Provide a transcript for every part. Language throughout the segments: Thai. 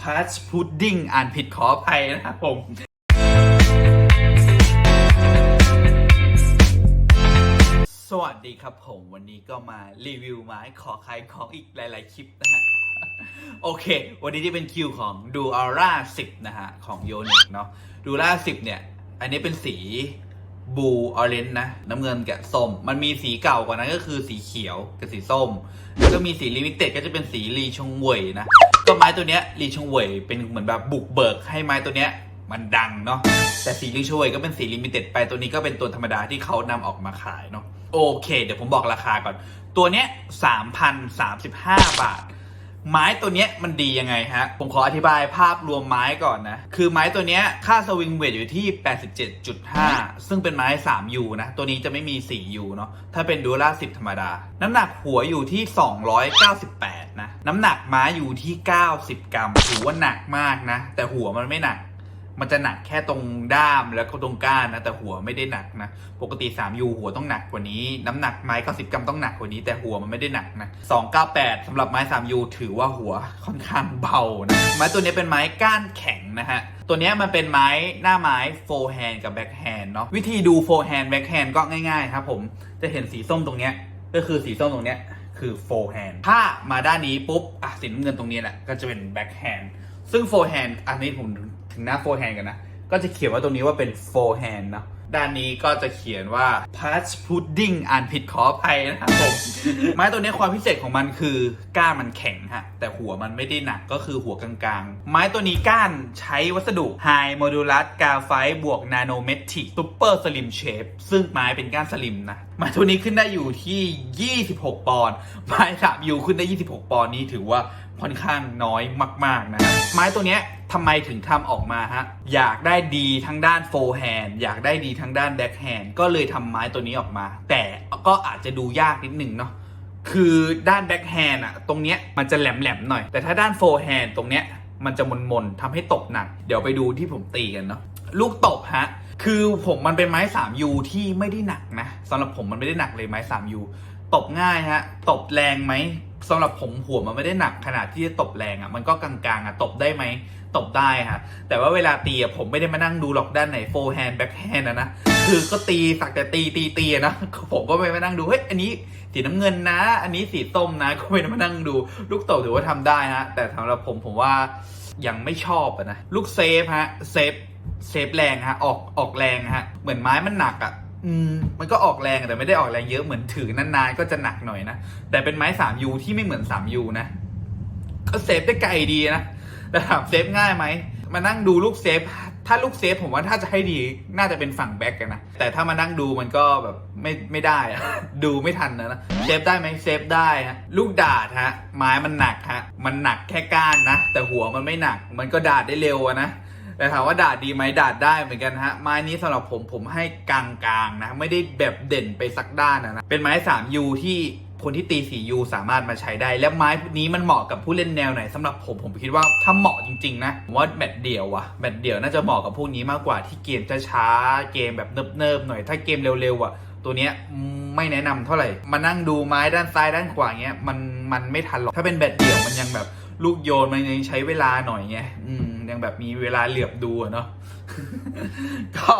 พัชพุดดิ้งอ่านผิดขออภัยนะครับผมสวัสดีครับผมวันนี้ก็มารีวิวไม้ขอขายของอีกหลาย ๆ คลิปนะฮะ โอเค วันนี้ที่เป็นคิวของดูอาร่า10นะฮะ ของโยนิกเนาะดูอาร่า10เนี่ย อันนี้เป็นสี บูออเรนจ์นะน้ำเงินกับส้ม มันมีสีเก่ากว่านั้นก็คือสีเขียวกับสีส้ม แล้วก็มีสีลิมิเต็ดก็จะเป็นสีลีชงเวยนะ ก็ไม้ตัวเนี้ยลีชงเวยเป็นเหมือนแบบบุกเบิกให้ไม้ตัวเนี้ยมันดังเนาะแต่สีลีชงเวยก็เป็นสีลิมิเต็ดไปตัวนี้ก็เป็นตัวธรรมดาที่เขานำออกมาขายเนาะโอเค เดี๋ยวผมบอกราคาก่อน ตัวเนี้ย3,035บาท ไม้ตัวเนี้ยมันดียังไงฮะ ผมขออธิบายภาพรวมไม้ก่อนนะ คือไม้ตัวเนี้ยค่าสวิงเวทอยู่ที่ 87.5 ซึ่งเป็นไม้ 3U นะ ตัวนี้จะไม่มี 4U เนาะ ถ้าเป็นดูล่า10 ธรรมดา น้ำหนักหัวอยู่ที่ 298 นะ น้ำหนักไม้อยู่ที่ 90 กรัมถือว่าหนักมากนะ แต่หัวมันไม่หนัก มันจะหนักแค่ตรงด้ามแล้วก็ตรงก้านนะแต่หัวไม่ได้หนักนะ ปกติ 3U หัวต้องหนักกว่านี้ น้ำหนักไม้90กรัมต้องหนักกว่านี้แต่หัวมันไม่ได้หนักนะ298สำหรับไม้ 3U ถือว่าหัวค่อนข้างเบานะไม้ตัวนี้เป็นไม้ก้านแข็งนะฮะตัวนี้มันเป็นไม้หน้าไม้โฟร์แฮนกับแบ็คแฮนเนาะวิธีดูโฟร์แฮนแบ็คแฮนก็ง่ายๆครับผมจะเห็นสีส้มตรงเนี้ยก็คือสีส้มตรงเนี้ยคือโฟร์แฮนถ้ามาด้านนี้ปุ๊บอะสีน้ำเงินตรงนี้แหละก็จะเป็นแบ็คแฮนซึ่งโฟร์แฮนอันนี้ผม ถึงหน้าโฟร์แฮนด์กันนะ ก็จะเขียนว่าตรงนี้ว่าเป็น forehand เนอะด้านนี้ก็จะเขียนว่า patch pudding อ่านผิดขออภัยนะครับผม ไม้ตัวนี้ความพิเศษของมันคือก้านมันแข็งฮะ แต่หัวมันไม่ได้หนักก็คือหัวกลางๆ ไม้ตัวนี้ก้านใช้วัสดุ high modulus graphite บวก nanometric super slim shape ซึ่งไม้เป็นก้านสลิมนะ ไม้ตัวนี้ขึ้นได้อยู่ที่ 26 ปอนด์ไม้สามยูขึ้นได้ 26 ปอนด์นี้ถือว่าค่อนข้างน้อยมาก ๆ นะครับไม้ตัวนี้ ทำไมถึงทำออกมาฮะ อยากได้ดีทั้งด้านโฟร์แฮนด์อยากได้ดีทั้งด้านแบ็คแฮนด์ก็เลยทำไม้ตัวนี้ออกมา แต่ก็อาจจะดูยากนิดหนึ่งเนาะคือด้านแบ็คแฮนด์อะตรงเนี้ยมันจะแหลมๆหน่อย แต่ถ้าด้านโฟร์แฮนด์ตรงเนี้ยมันจะมนๆทำให้ตบหนัก เดี๋ยวไปดูที่ผมตีกันเนาะลูกตบฮะ คือผมมันเป็นไม้ 3U ที่ไม่ได้หนักนะสำหรับผมมันไม่ได้หนักเลยไม้ 3U ตบง่ายฮะ ตบแรงไหมสำหรับผมหัวมันไม่ได้หนักขนาดที่จะตบแรงอะ่ะ มันก็กลางๆอะ่ะ ตบได้ไหม ตบได้ฮะแต่ว่าเวลาตีอะผมไม่ได้มานั่งดูหรอกด้านไหนโฟร์แฮนด์แบ็คแฮนด์นะนะคือก็ตีสักแต่ตีตีตีนะผมก็ไม่มานั่งดูเฮ้ยอันนี้สีน้ำเงินนะ อันนี้สีส้มนะ ก็ไม่ได้มานั่งดู ลูกตบถือว่าทำได้ฮะแต่สำหรับผมผมว่ายังไม่ชอบนะลูกเซฟฮะเซฟเซฟแรงฮะออกออกแรงฮะเหมือนไม้มันหนักอะมมันก็ออกแรงแต่ไม่ได้ออกแรงเยอะเหมือนถือนานๆก็จะหนักหน่อยนะ แต่เป็นไม้ 3U ที่ไม่เหมือน 3U นะ ก็เซฟได้ไกลดีนะ แต่ถามเซฟง่ายไหมมานั่งดูลูกเซฟ ถ้าลูกเซฟผมว่าถ้าจะให้ดีน่าจะเป็นฝั่งแบ็กกันนะ แต่ถ้ามานั่งดูมันก็แบบไม่ไม่ได้อะดูไม่ทันนะนะเซฟได้ไหมเซฟได้ฮะลูกดาดฮะไม้มันหนักฮะมันหนักแค่ก้านนะ แต่หัวมันไม่หนัก มันก็ดาดได้เร็วนะแต่ถามว่าดาดดีไหมดาดได้เหมือนกันฮะไม้นี้สำหรับผมผมให้กลางๆนะ ไม่ได้แบบเด่นไปสักด้านนะนะเป็นไม้ 3U ที่ คนที่ตี 4U สามารถมาใช้ได้ และไม้นี้มันเหมาะกับผู้เล่นแนวไหนสำหรับผมผมคิดว่าถ้าเหมาะจริงๆนะผมว่าแบตเดี่ยวอะแบตเดี่ยวน่าจะเหมาะกับพวกนี้มากกว่าที่เกมจะช้าเกมแบบเนิบๆหน่อยถ้าเกมเร็วๆอะตัวเนี้ยไม่แนะนำเท่าไหร่มานั่งดูไม้ด้านซ้ายด้านขวาเงี้ยมันมันไม่ทันหรอกถ้าเป็นแบตเดี่ยวมันยังแบบลูกโยนมันยังใช้เวลาหน่อยไงอืม ยังแบบมีเวลาเหลือบดูเนาะก็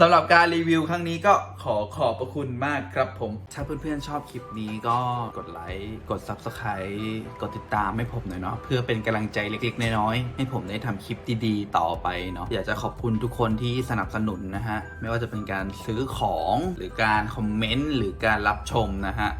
สำหรับการรีวิวครั้งนี้ก็ขอขอบพระคุณมากครับผม ถ้าเพื่อนๆชอบคลิปนี้ก็กดไลค์ กด Subscribe กดติดตามให้ผมหน่อยเนาะเพื่อเป็นกำลังใจเล็กๆ น้อยๆให้ผมได้ทำคลิปดีๆ ต่อไปเนาะอยากจะขอบคุณทุกคนที่สนับสนุนนะฮะ ไม่ว่าจะเป็นการซื้อของหรือการคอมเมนต์หรือการรับชมนะฮะ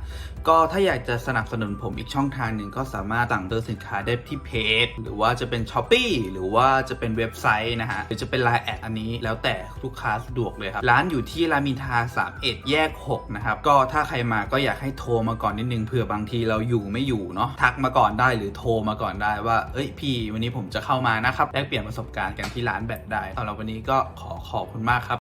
ก็ถ้าอยากจะสนับสนุนผมอีกช่องทางหนึ่งก็สามารถสั่งซื้อสินค้าได้ที่เพจหรือว่าจะเป็น s h อ p e e หรือว่าจะเป็นเว็บไซต์นะฮะหรือจะเป็นไลน์แอดอันนี้แล้วแต่ลูกค้าสะดวกเลยครับ ร้านอยู่ที่รามอินทรา31 แยก 6 นะครับ ก็ถ้าใครมาก็อยากให้โทรมาก่อนนิดนึงเผื่อบางทีเราอยู่ไม่อยู่เนาะทักมาก่อนได้หรือโทรมาก่อนได้ว่า เอ้ยพี่ วันนี้ผมจะเข้ามานะครับแลกเปลี่ยนประสบการณ์กันที่ร้านแบตได้สำหรับวันนี้ก็ขอขอบคุณมากครับ